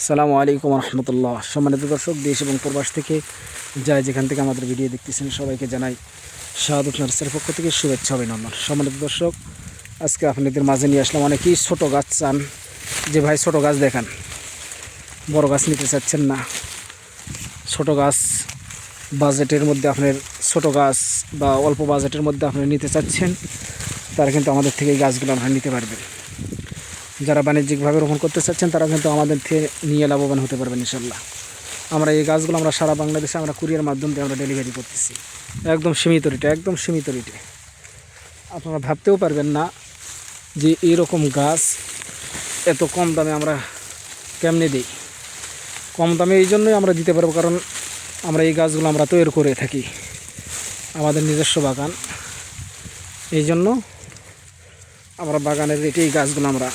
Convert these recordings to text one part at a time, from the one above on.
আসসালামু আলাইকুম রহমতুল্লাহ। সম্মানিত দর্শক, দেশ এবং প্রবাস থেকে যায় যেখান থেকে আমাদের ভিডিও দেখতেছেন, সবাইকে জানাই শাহাদত নার্সের পক্ষ থেকে শুভেচ্ছা অভিনন্দন। সম্মানিত দর্শক, আজকে আপনাদের মাঝে নিয়ে আসলাম অনেকেই ছোটো গাছ চান। যে ভাই ছোটো গাছ দেখান, বড় গাছ নিতে চাচ্ছেন না। ছোটো গাছ বাজেটের মধ্যে আপনার ছোটো গাছ বা অল্প বাজেটের মধ্যে আপনি নিতে চাচ্ছেন, তারা কিন্তু আমাদের থেকে গাছগুলো আপনারা নিতে পারবেন। যারা বাণিজ্যিকভাবে রোপণ করতে চাচ্ছেন, তারা কিন্তু আমাদের থেকে নিয়ে লাভবান হতে পারবেন ইনশাল্লাহ আমরা এই গাছগুলো আমরা সারা বাংলাদেশে আমরা কুরিয়ার মাধ্যম দিয়ে আমরা ডেলিভারি করতেছি। একদম সীমিত রেটে, একদম সীমিত রেটে। আপনারা ভাবতেও পারবেন না যে এরকম গাছ এত কম দামে আমরা কেমনে দিই। কম দামে এই জন্যই আমরা দিতে পারব, কারণ আমরা এই গাছগুলো আমরা তৈরি করে থাকি। আমাদের নিজস্ব বাগান। এই জন্য আমরা বাগানের রেটে এই গাছগুলো আমরা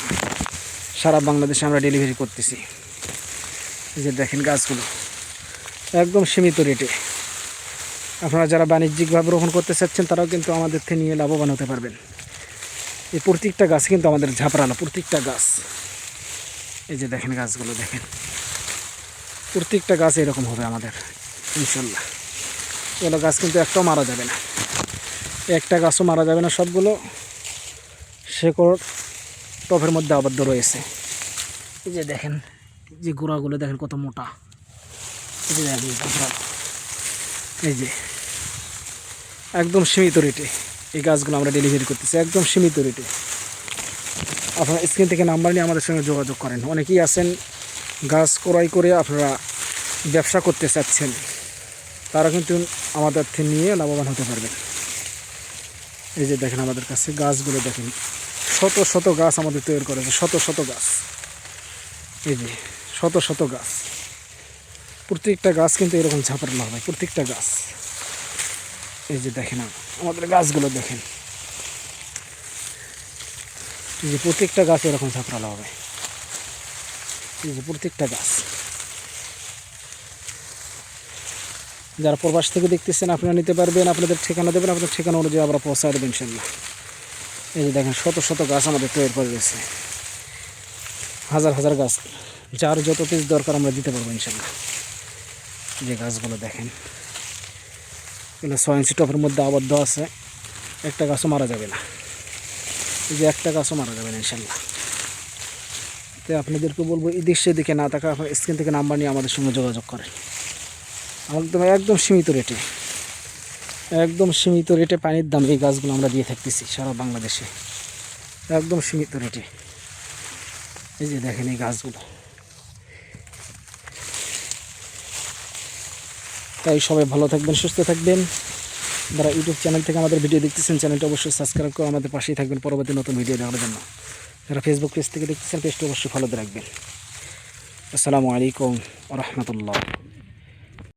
সারা বাংলাদেশে আমরা ডেলিভারি করতেছি। এই যে দেখেন গাছগুলো, একদম সীমিত রেটে আপনারা যারা বাণিজ্যিকভাবে রোপণ করতে চাচ্ছেন, তারাও কিন্তু আমাদের থেকে নিয়ে লাভবান হতে পারবেন। এই প্রত্যেকটা গাছ কিন্তু আমাদের ঝাপড়ানো, প্রত্যেকটা গাছ। এই যে দেখেন গাছগুলো, দেখেন। প্রত্যেকটা গাছ এরকম হবে আমাদের, ইনশাল্লাহ। এগুলো গাছ কিন্তু একটাও মারা যাবে না। একটা গাছও মারা যাবে না সবগুলো। শেকড় টপের মধ্যে আবদ্ধ রয়েছে। এই যে দেখেন যে গোড়াগুলো দেখেন কত মোটা। এই যে এই যে একদম সীমিত রেটে এই গাছগুলো আমরা ডেলিভারি করতেছি, একদম সীমিত রেটে। আপনারা স্ক্রিন থেকে নাম্বার নিয়ে আমাদের সঙ্গে যোগাযোগ করেন। অনেকেই আছেন গাছ ক্রয় করে আপনারা ব্যবসা করতে চাচ্ছেন, তারা কিন্তু আমাদের থেকে নিয়ে লাভবান হতে পারবেন। এই যে দেখেন আমাদের কাছে গাছগুলো দেখেন শত শত গাছ আমাদের তৈরি করেছে, শত শত গাছ। এই যে, শত শত গাছ। প্রত্যেকটা গাছ কিন্তু এরকম ঝাপড়ানো হবে, প্রত্যেকটা গাছ। এই যে দেখেন আমাদের গাছগুলো দেখেন। এই যে প্রত্যেকটা গাছ এরকম ঝাপড়ানো হবে। এই যে প্রত্যেকটা গাছ। যারা প্রবাস থেকে দেখতেছেন, আপনারা নিতে পারবেন, আপনাদের ঠিকানা দেবেন, আপনাদের ঠিকানা অনুযায়ী আমরা পৌঁছায় দেবেন ইনশাল্লাহ এই যে দেখেন, শত শত গাছ আমাদের তৈরি করে রয়েছে হাজার হাজার গাছ, যার যত পিস দরকার আমরা দিতে পারব ইনশাল্লাহ। যে গাছগুলো দেখেন, এগুলো ছয় ইঞ্চি টপের মধ্যে আবদ্ধ আছে, একটা গাছও মারা যাবে না। এই যে একটা গাছও মারা যাবে না ইনশাল্লাহ। তো আপনাদেরকে বলব এই দৃশ্যে দিকে না থাকা স্ক্রিন থেকে নাম্বার নিয়ে আমাদের সঙ্গে যোগাযোগ করেন। একদম একদম সীমিত রেটে একদম সীমিত রেটে পানির দাম এই গাছগুলো আমরা দিয়ে থাকতেছি সারা বাংলাদেশে। একদম সীমিত রেটে। এই যে দেখেন এই গাছগুলো। তাই সবাই ভালো থাকবেন, সুস্থ থাকবেন। যারা ইউটিউব চ্যানেল থেকে আমাদের ভিডিও দেখতেছেন, চ্যানেলটা অবশ্যই সাবস্ক্রাইব করে আমাদের পাশেই থাকবেন পরবর্তী নতুন ভিডিও দেখার জন্য। যারা ফেসবুক পেজ থেকে দেখতেছেন পেজটা অবশ্যই ফলোতে রাখবেন। আসসালামু আলাইকুম রহমতুল্লাহ।